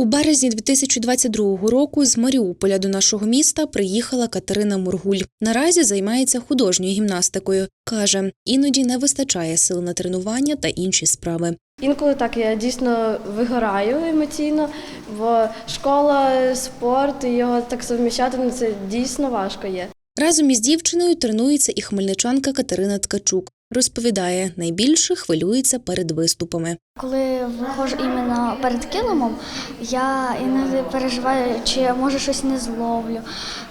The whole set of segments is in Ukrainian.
У березні 2022 року з Маріуполя до нашого міста приїхала Катерина Мургуль. Наразі займається художньою гімнастикою. Каже, іноді не вистачає сил на тренування та інші справи. Інколи так я дійсно вигораю емоційно, бо школа, спорт і його так совміщати ну, це дійсно важко є. Разом із дівчиною тренується і хмельничанка Катерина Ткачук. Розповідає, найбільше хвилюється перед виступами. Коли виходжу іменно перед килимом, я іноді переживаю, чи я може щось не зловлю,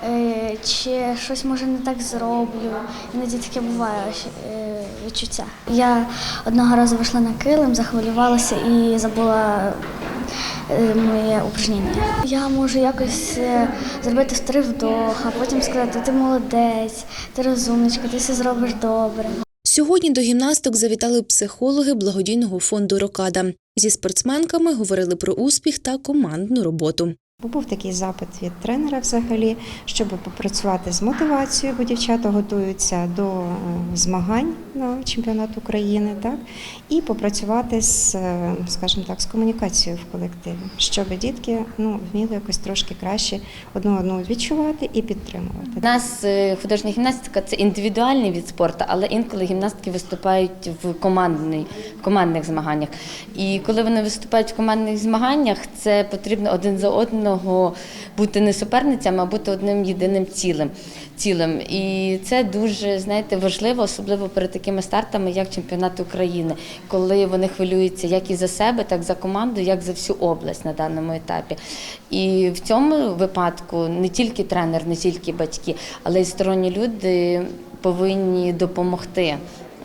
е, чи щось може не так зроблю. Іноді таке буває е, відчуття. Я одного разу вийшла на килим, захвилювалася і забула е, моє упражнення. Я можу якось зробити три вдох, а потім сказати, ти молодець, ти розумничка, ти все зробиш добре. Сьогодні до гімнасток завітали психологи благодійного фонду Рокада. Зі спортсменками говорили про успіх та командну роботу. Був такий запит від тренера взагалі, щоб попрацювати з мотивацією, бо дівчата готуються до е, змагань на чемпіонат України, так і попрацювати з, е, скажімо так, з комунікацією в колективі, щоб дітки ну вміли якось трошки краще одну одну відчувати і підтримувати. У нас е, художня гімнастика це індивідуальний від спорту, але інколи гімнастки виступають в командний, в командних змаганнях. І коли вони виступають в командних змаганнях, це потрібно один за одного бути не суперницями, а бути одним єдиним цілим. цілим. І це дуже знаєте, важливо, особливо перед такими стартами, як чемпіонат України, коли вони хвилюються як і за себе, так і за команду, як за всю область на даному етапі. І в цьому випадку не тільки тренер, не тільки батьки, але й сторонні люди повинні допомогти.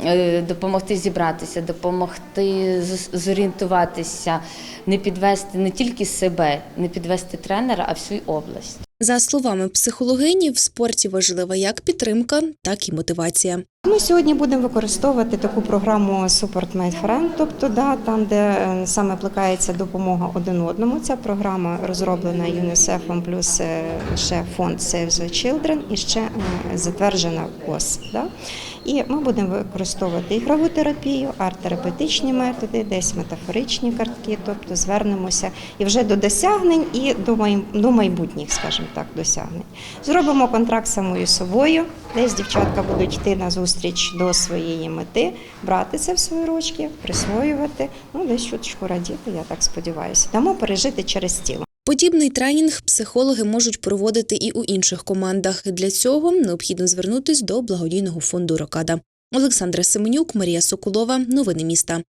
Е, Допомогти зібратися, допомогти зорієнтуватися, не підвести не тільки себе, не підвести тренера, а всю область. За словами психологині, в спорті важлива як підтримка, так і мотивація. Ми сьогодні будемо використовувати таку програму Support Made Friend, тобто да, там, де е, саме плекається допомога один одному. Ця програма розроблена ЮНІСЕФом, плюс е, ще фонд Save the Children і ще е, затверджена КОС. Да? І ми будемо використовувати ігрову терапію, арт-терапевтичні методи, десь метафоричні картки, тобто звернемося і вже до досягнень, і до май- до майбутніх, скажімо так, досягнень. Зробимо контракт самою собою, десь дівчатка будуть йти на зустріч до своєї мети, брати це в свої ручки, присвоювати, ну десь чуточку радіти, я так сподіваюся. Дамо пережити через тіло. Подібний тренінг психологи можуть проводити і у інших командах. Для цього необхідно звернутись до благодійного фонду Рокада. Олександра Семенюк, Марія Соколова. Новини міста.